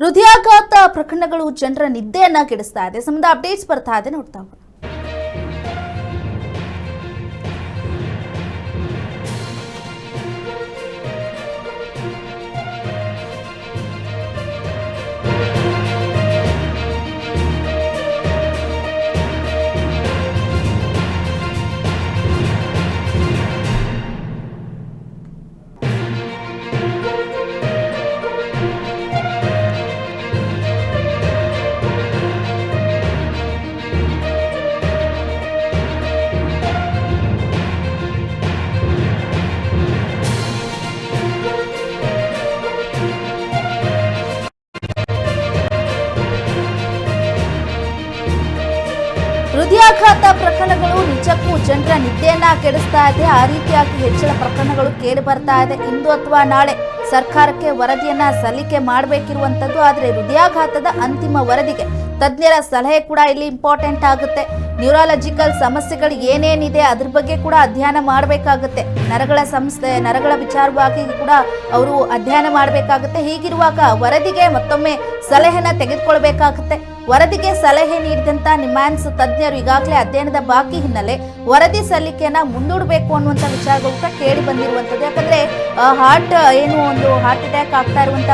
ಹೃದಯಾಘಾತ ಪ್ರಕರಣಗಳು ಜನರ ನಿದ್ದೆಯನ್ನ ಕೆಡಿಸ್ತಾ ಇದೆ. ಸಂಬಂಧ ಅಪ್ಡೇಟ್ಸ್ ಬರ್ತಾ ಇದೆ. ನೋಡ್ತಾ ಹೋಗೋಣ. ಹೃದಯಾಘಾತ ಪ್ರಕರಣಗಳು ನಿಜಕ್ಕೂ ಜನರ ನಿದ್ದೆಯನ್ನ ಕೆಡಿಸ್ತಾ ಇದೆ. ಆ ರೀತಿಯಾಗಿ ಹೆಚ್ಚಳ ಪ್ರಕರಣಗಳು ಕೇಳಿ ಬರ್ತಾ ಇದೆ. ಇಂದು ಅಥವಾ ನಾಳೆ ಸರ್ಕಾರಕ್ಕೆ ವರದಿಯನ್ನ ಸಲ್ಲಿಕೆ ಮಾಡಬೇಕಿರುವಂತದ್ದು, ಆದರೆ ಹೃದಯಾಘಾತದ ಅಂತಿಮ ವರದಿಗೆ ತಜ್ಞರ ಸಲಹೆ ಕೂಡ ಇಲ್ಲಿ ಇಂಪಾರ್ಟೆಂಟ್ ಆಗುತ್ತೆ. ನ್ಯೂರಾಲಜಿಕಲ್ ಸಮಸ್ಯೆಗಳು ಏನೇನಿದೆ ಅದ್ರ ಬಗ್ಗೆ ಕೂಡ ಅಧ್ಯಯನ ಮಾಡಬೇಕಾಗುತ್ತೆ. ನರಗಳ ಸಂಸ್ಥೆ, ನರಗಳ ವಿಚಾರವಾಗಿ ಕೂಡ ಅವರು ಅಧ್ಯಯನ ಮಾಡಬೇಕಾಗುತ್ತೆ. ಹೀಗಿರುವಾಗ ವರದಿಗೆ ಮತ್ತೊಮ್ಮೆ ಸಲಹೆನ ತೆಗೆದುಕೊಳ್ಬೇಕಾಗುತ್ತೆ. ವರದಿಗೆ ಸಲಹೆ ನೀಡಿದಂತ ನಿಮ್ಯಾನ್ಸ್ ತಜ್ಞರು ಈಗಾಗಲೇ ಅಧ್ಯಯನದ ಬಾಕಿ ಹಿನ್ನೆಲೆ ವರದಿ ಸಲ್ಲಿಕೆಯನ್ನ ಮುಂದೂಡಬೇಕು ಅನ್ನುವಂಥ ವಿಚಾರಗಳು ಕೂಡ ಕೇಳಿ ಬಂದಿರುವಂಥದ್ದು ಯಾಕಂದ್ರೆ ಹಾರ್ಟ್ ಏನು ಒಂದು ಹಾರ್ಟ್ ಅಟ್ಯಾಕ್ ಆಗ್ತಾ ಇರುವಂತ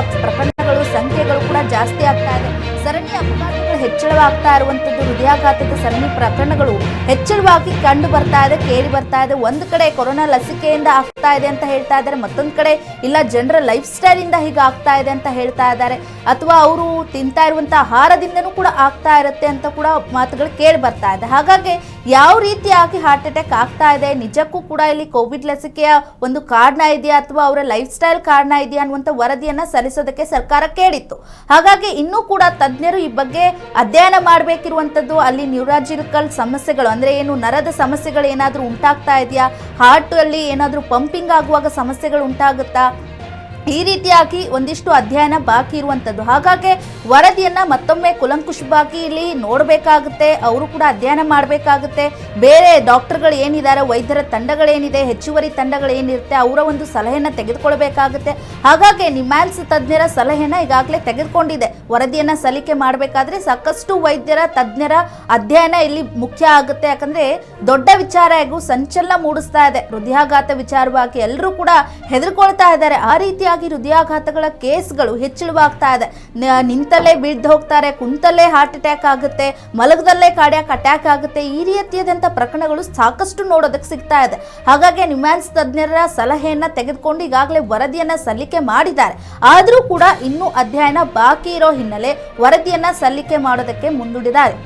ಪ್ರಕರಣಗಳು ಸಂಖ್ಯೆಗಳು ಕೂಡ ಜಾಸ್ತಿ ಆಗ್ತಾ ಇದೆ. ಸರಣಿ ಅಪಘಾತಗಳು ಹೆಚ್ಚಳವಾಗ್ತಾ ಇರುವಂತದ್ದು ಹೃದಯಾಘಾತದ ಸರಣಿ ಪ್ರಕರಣಗಳು ಹೆಚ್ಚಳವಾಗಿ ಕಂಡು ಬರ್ತಾ ಇದೆ, ಕೇಳಿ ಬರ್ತಾ ಇದೆ. ಒಂದು ಕಡೆ ಕೊರೋನಾ ಲಸಿಕೆಯಿಂದ ಆಗ್ತಾ ಇದೆ ಅಂತ ಹೇಳ್ತಾ ಇದ್ದಾರೆ, ಮತ್ತೊಂದು ಕಡೆ ಇಲ್ಲ, ಜನರ ಲೈಫ್ ಸ್ಟೈಲ್ ಇಂದ ಹೀಗೆ ಆಗ್ತಾ ಇದೆ ಅಂತ ಹೇಳ್ತಾ ಇದ್ದಾರೆ. ಅಥವಾ ಅವರು ತಿಂತಾ ಇರುವಂತಹ ಆಹಾರದಿಂದನೂ ಕೂಡ ಆಗ್ತಾ ಇರುತ್ತೆ ಅಂತ ಕೂಡ ಮಾತುಗಳು ಕೇಳಿ ಬರ್ತಾ ಇದೆ. ಹಾಗಾಗಿ ಯಾವ ರೀತಿಯಾಗಿ ಹಾರ್ಟ್ ಅಟ್ಯಾಕ್ ಆಗ್ತಾ ಇದೆ, ನಿಜಕ್ಕೂ ಕೂಡ ಇಲ್ಲಿ ಕೋವಿಡ್ ಲಸಿಕೆಯ ಒಂದು ಕಾರಣ ಇದೆಯಾ ಅಥವಾ ಅವರ ಲೈಫ್ ಸ್ಟೈಲ್ ಕಾರಣ ಇದೆಯಾ ಅನ್ನುವಂಥ ವರದಿಯನ್ನ ಸಲ್ಲಿಸೋದಕ್ಕೆ ಸರ್ಕಾರ ಕೇಳಿತ್ತು. ಹಾಗಾಗಿ ಇನ್ನೂ ಕೂಡ ತಜ್ಞರು ಈ ಬಗ್ಗೆ ಅಧ್ಯಯನ ಮಾಡಬೇಕಿರುವಂಥದ್ದು ಅಲ್ಲಿ ನ್ಯೂರಾಜಿಕಲ್ ಸಮಸ್ಯೆಗಳು, ಅಂದ್ರೆ ಏನು ನರದ ಸಮಸ್ಯೆಗಳು ಏನಾದರೂ ಉಂಟಾಗ್ತಾ ಇದೆಯಾ? ಹಾರ್ಟ್ ಅಲ್ಲಿ ಏನಾದರೂ ಪಂಪಿಂಗ್ ಆಗುವಾಗ ಸಮಸ್ಯೆಗಳು ಉಂಟಾಗುತ್ತಾ? ಈ ರೀತಿಯಾಗಿ ಒಂದಿಷ್ಟು ಅಧ್ಯಯನ ಬಾಕಿ ಇರುವಂಥದ್ದು ಹಾಗಾಗಿ ವರದಿಯನ್ನ ಮತ್ತೊಮ್ಮೆ ಕುಲಂಕುಷವಾಗಿ ಇಲ್ಲಿ ನೋಡಬೇಕಾಗುತ್ತೆ, ಅವರು ಕೂಡ ಅಧ್ಯಯನ ಮಾಡಬೇಕಾಗುತ್ತೆ. ಬೇರೆ ಡಾಕ್ಟರ್ಗಳು ಏನಿದ್ದಾರೆ, ವೈದ್ಯರ ತಂಡಗಳೇನಿದೆ, ಹೆಚ್ಚುವರಿ ತಂಡಗಳೇನಿರುತ್ತೆ ಅವರ ಒಂದು ಸಲಹೆಯನ್ನ ತೆಗೆದುಕೊಳ್ಬೇಕಾಗುತ್ತೆ. ಹಾಗಾಗಿ ನಿಮ್ಯಾನ್ಸ್ ತಜ್ಞರ ಸಲಹೆನ ಈಗಾಗಲೇ ತೆಗೆದುಕೊಂಡಿದೆ. ವರದಿಯನ್ನ ಸಲ್ಲಿಕೆ ಮಾಡಬೇಕಾದ್ರೆ ಸಾಕಷ್ಟು ವೈದ್ಯರ, ತಜ್ಞರ ಅಧ್ಯಯನ ಇಲ್ಲಿ ಮುಖ್ಯ ಆಗುತ್ತೆ. ಯಾಕಂದ್ರೆ ದೊಡ್ಡ ವಿಚಾರ ಹಾಗೂ ಸಂಚಲನ ಮೂಡಿಸ್ತಾ ಇದೆ. ಹೃದಯಾಘಾತ ವಿಚಾರವಾಗಿ ಎಲ್ಲರೂ ಕೂಡ ಹೆದರ್ಕೊಳ್ತಾ ಇದ್ದಾರೆ. ಆ ರೀತಿಯಾಗಿ ಹೃದಯಾಘಾತಗಳ ಕೇಸ್ಗಳು ಹೆಚ್ಚಳವಾಗ್ತಾ ಇದೆ. ನಿಂತಲ್ಲೇ ಬಿದ್ದು ಹೋಗ್ತಾರೆ, ಕುಂತಲ್ಲೇ ಹಾರ್ಟ್ ಅಟ್ಯಾಕ್ ಆಗುತ್ತೆ, ಮಲಗದಲ್ಲೇ ಕಾಡ್ಯಾಕ್ ಅಟ್ಯಾಕ್ ಆಗುತ್ತೆ, ಈ ರೀತಿಯಾದಂಥ ಪ್ರಕರಣಗಳು ಸಾಕಷ್ಟು ನೋಡೋದಕ್ಕೆ ಸಿಗ್ತಾ ಇದೆ. ಹಾಗಾಗಿ ನಿಮ್ಯಾನ್ಸ್ ತಜ್ಞರ ಸಲಹೆಯನ್ನ ತೆಗೆದುಕೊಂಡು ಈಗಾಗಲೇ ವರದಿಯನ್ನ ಸಲ್ಲಿಕೆ ಮಾಡಿದ್ದಾರೆ. ಆದರೂ ಕೂಡ ಇನ್ನೂ ಅಧ್ಯಯನ ಬಾಕಿ ಇರೋ ಹಿನ್ನೆಲೆ ವರದಿಯನ್ನ ಸಲ್ಲಿಕೆ ಮಾಡೋದಕ್ಕೆ ಮುಂದೂಡಿದ್ದಾರೆ.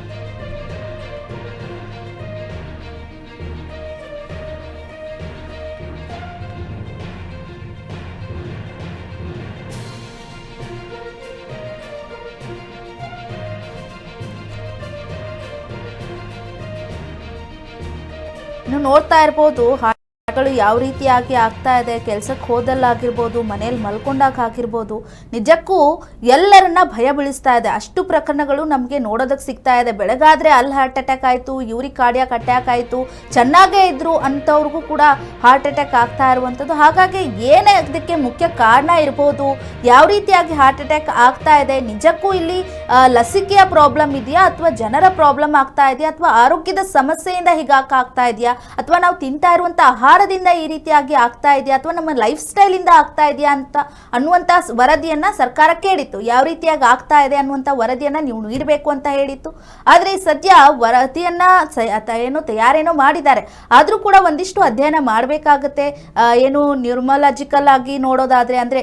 ನೀವು ನೋಡ್ತಾ ಇರ್ಬೋದು. ಹಾಡುಗಳು ಯಾವ ರೀತಿಯಾಗಿ ಆಗ್ತಾ ಇದೆ, ಕೆಲ್ಸಕ್ಕೆ ಹೋದಲ್ಲಾಗಿರ್ಬೋದು ಮನೇಲಿ ಮಲ್ಕೊಂಡಾಗ ಆಗಿರ್ಬೋದು, ನಿಜಕ್ಕೂ ಎಲ್ಲರನ್ನ ಭಯ ಬೀಳಿಸ್ತಾ ಇದೆ. ಅಷ್ಟು ಪ್ರಕರಣಗಳು ನಮಗೆ ನೋಡೋದಕ್ಕೆ ಸಿಗ್ತಾ ಇದೆ. ಬೆಳಗಾದ್ರೆ ಅಲ್ಲಿ ಹಾರ್ಟ್ ಅಟ್ಯಾಕ್ ಆಯಿತು ಇವ್ರಿಗೆ ಕಾರ್ಡಿಯಾಕ್ ಅಟ್ಯಾಕ್ ಆಯಿತು, ಚೆನ್ನಾಗೇ ಇದ್ದರು ಅಂಥವ್ರಿಗೂ ಕೂಡ ಹಾರ್ಟ್ ಅಟ್ಯಾಕ್ ಆಗ್ತಾ ಇರುವಂಥದ್ದು. ಹಾಗಾಗಿ ಏನೇ ಅದಕ್ಕೆ ಮುಖ್ಯ ಕಾರಣ ಇರ್ಬೋದು, ಯಾವ ರೀತಿಯಾಗಿ ಹಾರ್ಟ್ ಅಟ್ಯಾಕ್ ಆಗ್ತಾ ಇದೆ, ನಿಜಕ್ಕೂ ಇಲ್ಲಿ ಲಸಿಕೆಯ ಪ್ರಾಬ್ಲಮ್ ಇದೆಯಾ, ಅಥವಾ ಜನರ ಪ್ರಾಬ್ಲಮ್ ಆಗ್ತಾ ಇದೆಯಾ, ಅಥವಾ ಆರೋಗ್ಯದ ಸಮಸ್ಯೆಯಿಂದ ಹೀಗಾಕ ಆಗ್ತಾ ಇದೆಯಾ, ಅಥವಾ ನಾವು ತಿಂತಾ ಇರುವಂತ ಆಹಾರದಿಂದ ಈ ರೀತಿಯಾಗಿ ಆಗ್ತಾ ಇದೆಯಾ ಅಥವಾ ನಮ್ಮ ಲೈಫ್ ಸ್ಟೈಲ್ ಇಂದ ಆಗ್ತಾ ಇದೆಯಾ ಅಂತ ಅನ್ನುವಂತ ವರದಿಯನ್ನ ಸರ್ಕಾರ ಕೇಳಿತ್ತು ಯಾವ ರೀತಿಯಾಗಿ ಆಗ್ತಾ ಇದೆ ಅನ್ನುವಂತ ವರದಿಯನ್ನ ನೀವು ನೀಡಬೇಕು ಅಂತ ಹೇಳಿತ್ತು. ಆದ್ರೆ ಸದ್ಯ ವರದಿಯನ್ನ ಏನು ತಯಾರೇನೋ ಮಾಡಿದ್ದಾರೆ. ಆದ್ರೂ ಕೂಡ ಒಂದಿಷ್ಟು ಅಧ್ಯಯನ ಮಾಡಬೇಕಾಗತ್ತೆ. ಏನು ನ್ಯೂರ್ಮಲಾಜಿಕಲ್ ಆಗಿ ನೋಡೋದಾದ್ರೆ ಅಂದ್ರೆ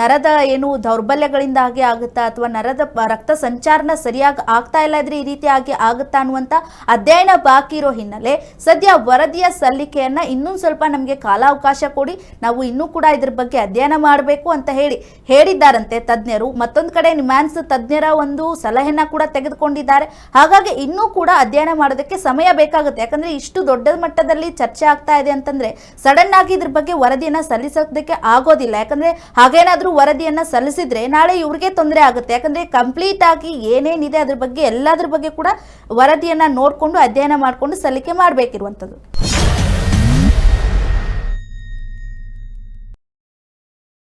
ನರದ ಏನು ದೌರ್ಬಲ್ಯಗಳಿಂದಾಗಿ ಆಗುತ್ತಾ ಅಥವಾ ನರದ ರಕ್ತ ಸಂಚಾರನ ಸರಿಯಾಗಿ ಆಗ್ತಾ ಇಲ್ಲ ಇದ್ರೆ ಈ ರೀತಿಯಾಗಿ ಆಗುತ್ತಾ ಅನ್ನುವಂತ ಅಧ್ಯಯನ ಬಾಕಿ ಇರೋ ಹಿನ್ನೆಲೆ ಸದ್ಯ ವರದಿಯ ಸಲ್ಲಿಕೆಯನ್ನ ಇನ್ನೂ ಸ್ವಲ್ಪ ನಮಗೆ ಕಾಲಾವಕಾಶ ಕೊಡಿ, ನಾವು ಇನ್ನೂ ಕೂಡ ಇದ್ರ ಬಗ್ಗೆ ಅಧ್ಯಯನ ಮಾಡಬೇಕು ಅಂತ ಹೇಳಿ ಹೇಳಿದ್ದಾರಂತೆ ತಜ್ಞರು. ಮತ್ತೊಂದು ಕಡೆ ನಿಮ್ಯಾನ್ಸ್ ತಜ್ಞರ ಒಂದು ಸಲಹೆನ ಕೂಡ ತೆಗೆದುಕೊಂಡಿದ್ದಾರೆ. ಹಾಗಾಗಿ ಇನ್ನೂ ಕೂಡ ಅಧ್ಯಯನ ಮಾಡೋದಕ್ಕೆ ಸಮಯ ಬೇಕಾಗುತ್ತೆ. ಯಾಕಂದ್ರೆ ಇಷ್ಟು ದೊಡ್ಡ ಮಟ್ಟದಲ್ಲಿ ಚರ್ಚೆ ಆಗ್ತಾ ಇದೆ ಅಂತಂದ್ರೆ ಸಡನ್ ಆಗಿ ಇದ್ರ ಬಗ್ಗೆ ವರದಿಯನ್ನ ಸಲ್ಲಿಸೋದಕ್ಕೆ ಆಗೋದಿಲ್ಲ. ಯಾಕಂದ್ರೆ ಹಾಗೇನಾದ್ರೂ ವರದಿಯನ್ನ ಸಲ್ಲಿಸಿದ್ರೆ ನಾಳೆ ಇವ್ರಿಗೆ ತೊಂದರೆ ಆಗುತ್ತೆ. ಯಾಕಂದ್ರೆ ಕಂಪ್ಲೀಟ್ ಆಗಿ ಏನೇನಿದೆ ಅದ್ರ ಬಗ್ಗೆ ಎಲ್ಲದ್ರ ಬಗ್ಗೆ ಕೂಡ ವರದಿಯನ್ನ ನೋಡ್ಕೊಂಡು, ಅಧ್ಯಯನ ಮಾಡಿಕೊಂಡು ಸಲ್ಲಿಕೆ ಮಾಡಬೇಕಿರುವಂಥದ್ದು